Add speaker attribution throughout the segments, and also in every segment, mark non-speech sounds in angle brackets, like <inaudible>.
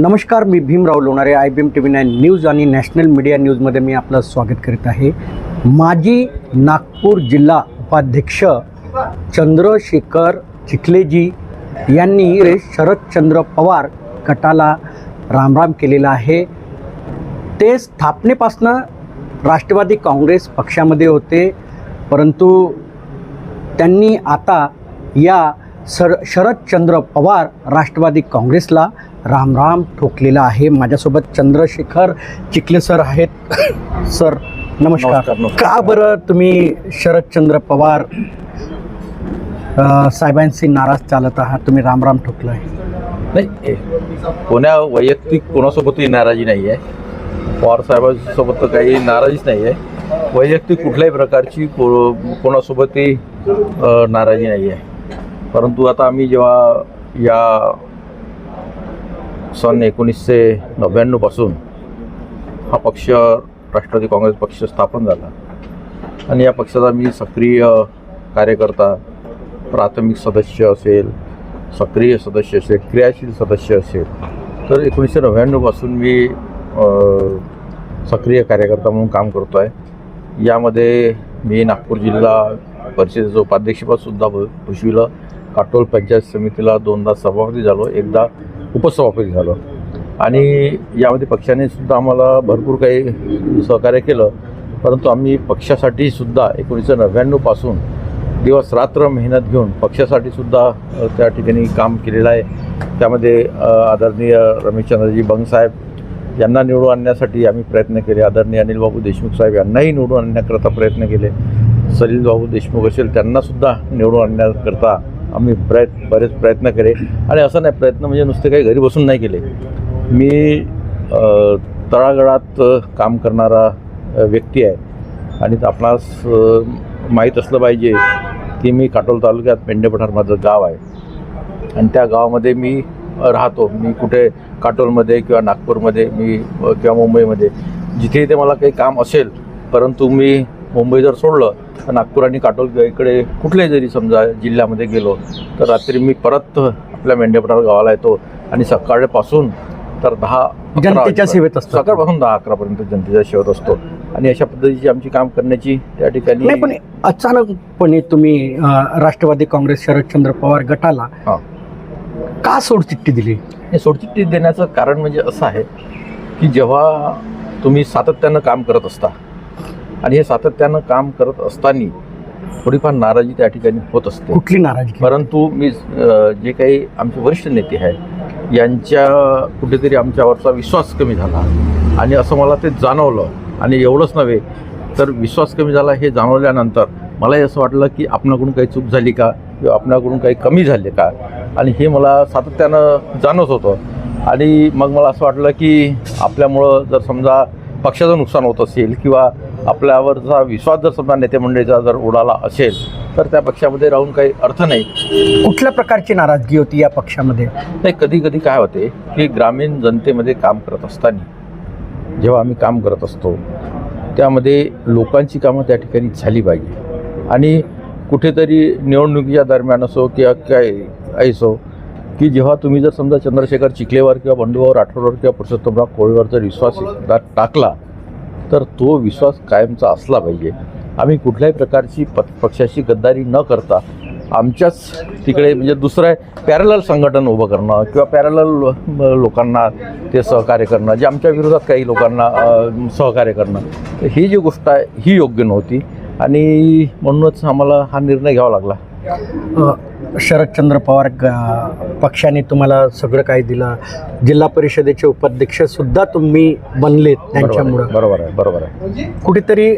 Speaker 1: नमस्कार मी Bhimrao Lonare I B M T V nine news आणि national media न्यूजमध्ये मी आपलं स्वागत करीत आहे. माजी नागपूर जिल्हा उपाध्यक्ष चंद्रशेखर चिखलेजी यांनी शरदचंद्र पवार गटाला रामराम केलेला आहे. ते स्थापनेपासनं राष्ट्रवादी काँग्रेस पक्षामध्ये होते परंतु त्यांनी आता या सर शरदचंद्र पवार राष्ट्रवादी काँग्रेसला रामराम ठोकलेला आहे. माझ्यासोबत चंद्रशेखर चिखले सर आहेत. सर नमस्कार. का बरं तुम्ही शरदचंद्र पवार साहेबांशी नाराज चालत आहात? तुम्ही रामराम ठोकलं आहे
Speaker 2: नाही कोण्या वैयक्तिक कोणासोबतही नाराजी नाही आहे पवार साहेबांसोबत तर काही नाराजीच नाही आहे वैयक्तिक कुठल्याही प्रकारची को कोणासोबतही नाराजी नाही आहे परंतु आता आम्ही जेव्हा या सन एकोणीसशे नव्याण्णवपासून हा पक्ष राष्ट्रवादी काँग्रेस पक्ष स्थापन झाला. आणि या पक्षाचा मी सक्रिय कार्यकर्ता प्राथमिक सदस्य असेल सक्रिय सदस्य असेल क्रियाशील सदस्य असेल तर एकोणीसशे नव्याण्णवपासून मी सक्रिय कार्यकर्ता म्हणून काम करतो आहे यामध्ये मी नागपूर जिल्हा परिषदेचं उपाध्यक्षपदसुद्धा भ भूषविलं. काटोल पंचायत समितीला दोनदा सभापती झालो. एकदा उपसभापती झालो. आणि यामध्ये पक्षाने सुद्धा आम्हाला भरपूर काही सहकार्य केलं. परंतु आम्ही पक्षासाठी सुद्धा एकोणीसशे नव्याण्णवपासून दिवस रात्र मेहनत घेऊन पक्षासाठी सुद्धा त्या ठिकाणी काम केलेलं आहे. त्यामध्ये आदरणीय रमेशचंद्रजी बंगसाहेब यांना निवडून आणण्यासाठी आम्ही प्रयत्न केले. आदरणीय अनिल बाबू देशमुख साहेब यांनाही निवडून आणण्याकरता प्रयत्न केले. सलील बाबू देशमुख असेल त्यांनासुद्धा निवडून आणण्याकरता आम्ही प्रयत् बरेच प्रयत्न केले. आणि असं नाही प्रयत्न म्हणजे नुसते काही घरी बसून नाही केले. मी तळागळात काम करणारा व्यक्ती आहे. आणि आपणास माहीत असलं पाहिजे की मी काटोल तालुक्यात पेंडेपठार माझं गाव आहे. आणि त्या गावामध्ये मी राहतो. मी कुठे काटोलमध्ये किंवा नागपूरमध्ये मी किंवा मुंबईमध्ये. जिथे इथे मला काही काम असेल परंतु मी मुंबई जर सोडलं नागपूर आणि काटोल इकडे कुठल्याही जरी समजा जिल्ह्यामध्ये गेलो तर रात्री मी परत आपल्या मेंढेपठार गावाला येतो आणि सकाळपासून तर दहा
Speaker 1: जनतेच्या सेवेत असतात.
Speaker 2: सकाळपासून दहा अकरापर्यंत जनतेच्या सेवेत असतो. आणि अशा पद्धतीची आमची काम करण्याची त्या ठिकाणी
Speaker 1: नाही पण अचानकपणे तुम्ही राष्ट्रवादी काँग्रेस शरदचंद्र पवार गटाला का सोडचिठ्ठी दिली?
Speaker 2: सोडचिठ्ठी देण्याचं कारण म्हणजे असं आहे की जेव्हा तुम्ही सातत्यानं काम करत असता आणि हे सातत्यानं काम करत असताना थोडीफार नाराजी त्या ठिकाणी होत असते.
Speaker 1: कुठली नाराजगी
Speaker 2: परंतु मी जे काही आमचे वरिष्ठ नेते आहेत यांच्या कुठेतरी आमच्यावरचा विश्वास कमी झाला. आणि असं मला ते जाणवलं. आणि एवढंच नव्हे तर विश्वास कमी झाला हे जाणवल्यानंतर मलाही असं वाटलं की आपणाकडून काही चूक झाली का? किंवा आपणाकडून काही कमी झाले का? आणि हे मला सातत्यानं जाणवत होतं. आणि मग मला असं वाटलं की आपल्यामुळं जर समजा पक्षाचं नुकसान होत असेल किंवा आपल्यावरचा विश्वास जर समजा नेते मंडळीचा जर उडाला असेल तर त्या पक्षामध्ये राहून काही अर्थ नाही.
Speaker 1: कुठल्या प्रकारची नाराजगी होती या पक्षामध्ये?
Speaker 2: नाही कधी कधी काय होते की ग्रामीण जनतेमध्ये काम करत असताना जेव्हा आम्ही काम करत असतो त्यामध्ये लोकांची कामं त्या ठिकाणी झाली पाहिजे. आणि कुठेतरी निवडणुकीच्या दरम्यान असो किंवा काय असो की जेव्हा तुम्ही जर समजा चंद्रशेखर चिखलेवर किंवा बंडूभाऊ राठोडवर किंवा पुरुषोत्तमराव कोळीवर जर विश्वास टाकला तर तो विश्वास कायमचा असला पाहिजे. आम्ही कुठल्याही प्रकारची प पक्षाची गद्दारी न करता आमच्याच तिकडे म्हणजे दुसरं आहे पॅरलल संघटन उभं करणं किंवा पॅरलल लोकांना ते सहकार्य करणं जे आमच्या विरोधात काही लोकांना सहकार्य करणं तर ही जी गोष्ट आहे ही योग्य नव्हती. आणि म्हणूनच आम्हाला हा निर्णय घ्यावा लागला.
Speaker 1: शरदचंद्र पवार पक्षाने तुम्हाला सगळं काही दिलं. जिल्हा परिषदेचे उपाध्यक्ष सुद्धा तुम्ही बनलेत त्यांच्यामुळं.
Speaker 2: बरोबर आहे बरोबर आहे.
Speaker 1: कुठेतरी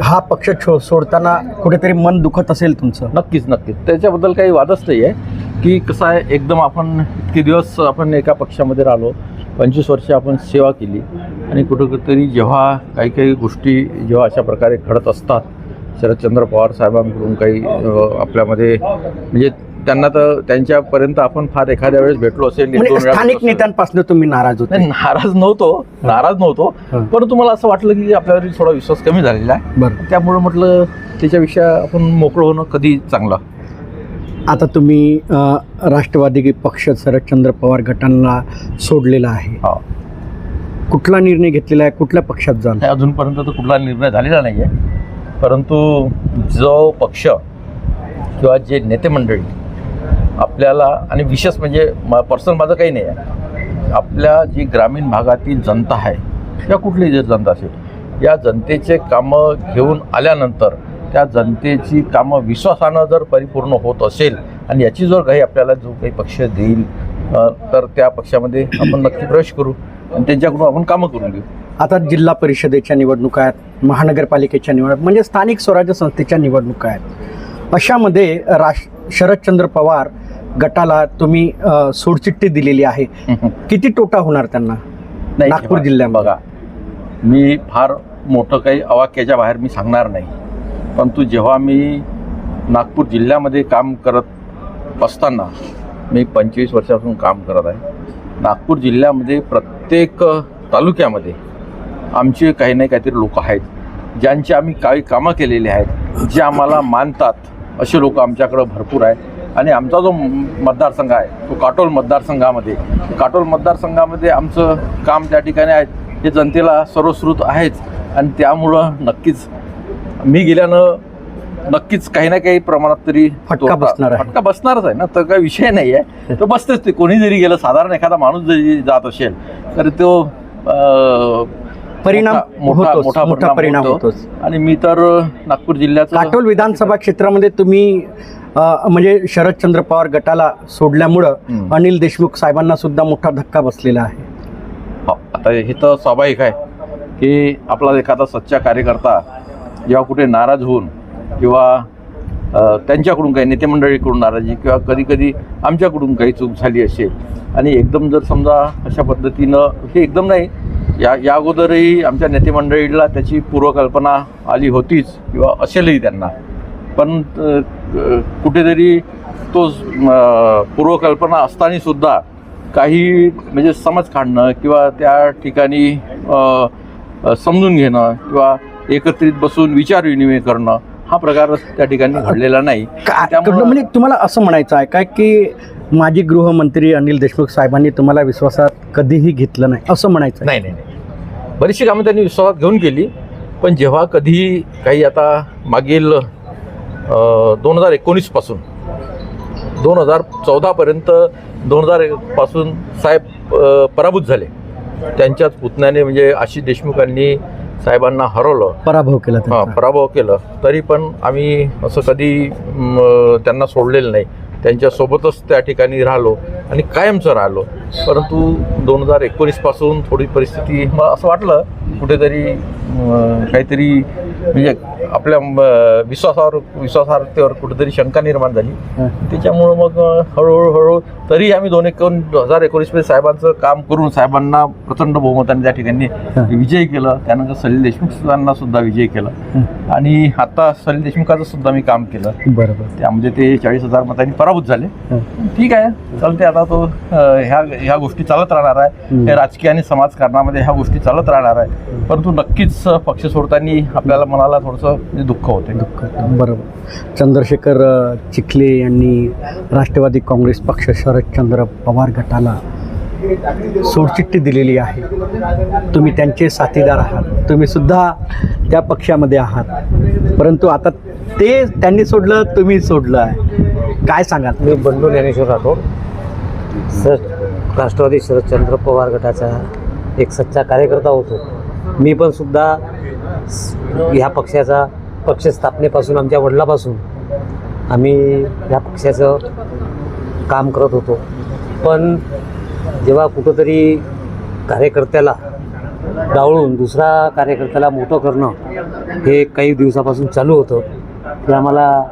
Speaker 1: हा पक्ष छो सोडताना कुठेतरी मन दुखत असेल तुमचं?
Speaker 2: नक्कीच नक्कीच. त्याच्याबद्दल काही वादच नाही आहे की कसं आहे एकदम आपण इतके दिवस आपण एका पक्षामध्ये राहिलो. पंचवीस वर्ष आपण सेवा केली. आणि कुठं जेव्हा काही काही गोष्टी जेव्हा अशा प्रकारे घडत असतात शरदचंद्र पवार साहेबांकडून काही आपल्यामध्ये म्हणजे त्यांना तर त्यांच्यापर्यंत आपण फार एखाद्या वेळेस भेटलो असेल
Speaker 1: म्हणजे स्थानिक. नेत्यांपासून तुम्ही नाराज होते.
Speaker 2: नाराज नव्हतो नाराज नव्हतो. परंतु मला असं वाटलं की आपल्यावर थोडा विश्वास कमी झालेला आहे.
Speaker 1: बरं.
Speaker 2: त्यामुळं म्हटलं त्याच्यापेक्षा आपण मोकळं होणं कधी चांगलं?
Speaker 1: आता तुम्ही राष्ट्रवादी पक्ष शरदचंद्र पवार गटांना सोडलेला आहे. कुठला निर्णय घेतलेला आहे? कुठल्या पक्षात
Speaker 2: नाही, अजूनपर्यंत तर कुठला निर्णय झालेला नाही आहे परंतु जो पक्ष किंवा जे नेते मंडळी आपल्याला आणि विशेष म्हणजे पर्सनल माझं काही नाही आहे. आपल्या जी ग्रामीण भागातील जनता आहे किंवा कुठलीही जर जनता असेल या जनतेचे कामं घेऊन आल्यानंतर त्या जनतेची कामं विश्वासानं जर परिपूर्ण होत असेल आणि याची जर काही आपल्याला जो काही पक्ष देईल तर त्या पक्षामध्ये आपण नक्की प्रवेश करू आणि त्यांच्याकडून आपण कामं करून घेऊ.
Speaker 1: आता जिल्हा परिषदेच्या निवडणुका आहेत महानगरपालिकेच्या निवडणूक म्हणजे स्थानिक स्वराज्य संस्थेच्या निवडणुका आहेत. अशामध्ये राश शरदचंद्र पवार गटाला तुम्ही सोडचिठ्ठी दिलेली आहे. <laughs> किती तोटा होणार त्यांना? नागपूर जिल्ह्यामध्ये.
Speaker 2: बघा मी फार मोठं काही अवाक्याच्या बाहेर मी सांगणार नाही. परंतु जेव्हा मी नागपूर जिल्ह्यामध्ये काम करत असताना मी पंचवीस वर्षापासून काम करत आहे. नागपूर जिल्ह्यामध्ये प्रत्येक तालुक्यामध्ये आमचे काही नाही काहीतरी लोक आहेत ज्यांची आम्ही काही कामं केलेली आहेत जे आम्हाला मानतात असे लोक आमच्याकडं भरपूर आहेत. आणि आमचा जो मतदारसंघ आहे तो काटोल मतदारसंघामध्ये काटोल मतदारसंघामध्ये आमचं काम त्या ठिकाणी आहे. हे जनतेला सर्वश्रुत आहेच. आणि त्यामुळं नक्कीच मी गेल्यानं नक्कीच काही ना काही प्रमाणात तरी
Speaker 1: फटका बसणार आहे.
Speaker 2: फटका बसणारच आहे ना तर काही विषय नाही आहे. तो बसतेच ते. कोणी जरी गेलं साधारण एखादा माणूस जरी जात असेल तर तो
Speaker 1: परिणाम
Speaker 2: मोठा- मोठा मोठा
Speaker 1: परिणाम
Speaker 2: होतो.
Speaker 1: होतोच
Speaker 2: आणि मी तर नागपूर जिल्ह्याचं
Speaker 1: काटोल विधानसभा क्षेत्रामध्ये तुम्ही म्हणजे शरदचंद्र पवार गटाला सोडल्यामुळं. अनिल देशमुख साहेबांना सुद्धा मोठा धक्का बसलेला आहे
Speaker 2: हो, आता हे तर स्वाभाविक आहे की आपला एखादा सच्चा कार्यकर्ता जेव्हा कुठे नाराज होऊन किंवा त्यांच्याकडून काही नेते मंडळीकडून नाराजी किंवा कधी कधी आमच्याकडून काही चूक झाली असेल आणि एकदम जर समजा अशा पद्धतीनं हे एकदम नाही या या अगोदरही आमच्या नेते मंडळीला त्याची पूर्वकल्पना आली होतीच किंवा असेलही त्यांना. पण कुठेतरी तो पूर्वकल्पना असताना सुद्धा काही म्हणजे समज काढणं किंवा त्या ठिकाणी समजून घेणं किंवा एकत्रित बसून विचार विनिमय करणं हा प्रकार त्या ठिकाणी घडलेला नाही.
Speaker 1: म्हणजे तुम्हाला असं म्हणायचं आहे काय की माजी गृहमंत्री अनिल देशमुख साहेबांनी तुम्हाला विश्वासात कधीही घेतलं नाही असं म्हणायचं.
Speaker 2: नाही नाही नाही. बरीचशी कामं त्यांनी विश्वासात घेऊन केली पण जेव्हा कधी काही आता मागील दोन हजार एकोणीसपासून दोन हजार चौदापर्यंत दोन हजारपासून साहेब पराभूत झाले. त्यांच्याच पुतण्याने म्हणजे आशिष देशमुखांनी साहेबांना हरवलं.
Speaker 1: पराभव केला
Speaker 2: हां. पराभव केलं. तरी पण आम्ही असं कधी त्यांना सोडलेलं नाही. त्यांच्यासोबतच त्या ठिकाणी राहिलो आणि कायमचं राहिलो. परंतु दोन हजार एकोणीसपासून थोडी परिस्थिती मला असं वाटलं कुठेतरी काहीतरी म्हणजे आपल्या विश्वासावर विश्वासार्हतेवर कुठेतरी शंका निर्माण झाली. त्याच्यामुळं मग हळूहळू हळू तरी आम्ही दोन एकोण दोन हजार एकोणीसमध्ये साहेबांचं काम करून साहेबांना प्रचंड बहुमताने त्या ठिकाणी. विजय केलं. त्यानंतर सलील देशमुखांना सुद्धा विजय केला. आणि आता सलील देशमुखाचं सुद्धा मी काम केलं.
Speaker 1: बरोबर.
Speaker 2: त्यामध्ये ते चाळीस हजार मतांनी पराभूत झाले. ठीक आहे. चालते आता तो ह्या ह्या गोष्टी चालत राहणार आहे. राजकीय आणि समाजकारणामध्ये ह्या गोष्टी चालत राहणार आहे. परंतु नक्कीच पक्ष सोडताना आपल्याला मनाला थोडंसं म्हणजे दुःख होते.
Speaker 1: दुःख बरोबर. चंद्रशेखर चिखले यांनी राष्ट्रवादी काँग्रेस पक्ष शरदचंद्र पवार गटाला सोडचिठ्ठी दिलेली आहे. तुम्ही त्यांचे साथीदार आहात. तुम्ही सुद्धा त्या पक्षामध्ये आहात. परंतु आता ते त्यांनी सोडलं तुम्ही सोडलं आहे. काय सांगाल?
Speaker 3: मी बंडू ज्ञानेश्वर राठोड. सर राष्ट्रवादी शरदचंद्र पवार गटाचा एक सच्चा कार्यकर्ता होतो. मी पण सुद्धा ह्या पक्षाचा पक्ष स्थापनेपासून आमच्या वडिलापासून आम्ही ह्या पक्षाचं काम करत होतो. पण जेव्हा कुठंतरी कार्यकर्त्याला डावळून दुसरा कार्यकर्त्याला मोठं करणं हे काही दिवसापासून चालू होतं ते आम्हाला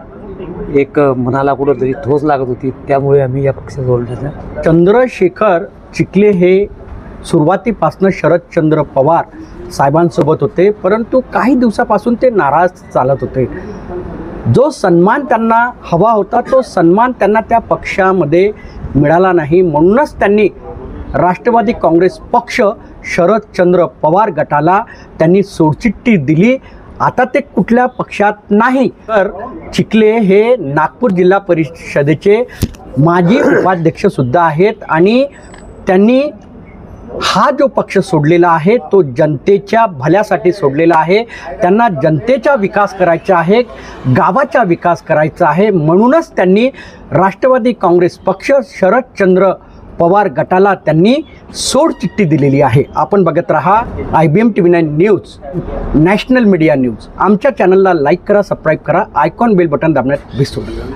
Speaker 3: एक मनाला कुठंतरी ठोस लागत होती. त्यामुळे आम्ही या पक्ष सोडण्याचा
Speaker 1: चंद्रशेखर चिखले हे सुरुवातीपासनं शरदचंद्र पवार साहेबांसोबत होते परंतु काही दिवसापासून ते नाराज चालत होते. जो सन्मान त्यांना हवा होता तो सन्मान त्यांना त्या पक्षामध्ये मिळाला नाही. म्हणूनच त्यांनी राष्ट्रवादी काँग्रेस पक्ष शरदचंद्र पवार गटाला त्यांनी सोडचिठ्ठी दिली. आता ते कुठल्या पक्षात नाही. तर चिखले हे नागपूर जिल्हा परिषदेचे माजी उपाध्यक्षसुद्धा आहेत आणि त्यांनी हा जो पक्ष सोडलेला आहे तो जनतेच्या भल्यासाठी सोडलेला आहे. त्यांना जनतेचा विकास करायचा आहे गावाचा विकास करायचा आहे. म्हणूनच त्यांनी राष्ट्रवादी काँग्रेस पक्ष शरदचंद्र पवार गटाला त्यांनी सोडचिठ्ठी दिलेली आहे. आपण बघत राहा I B M T V nine news national media news. आमच्या चॅनलला लाईक करा सबस्क्राईब करा आयकॉन बेल बटन दाबण्यात विसरू नका.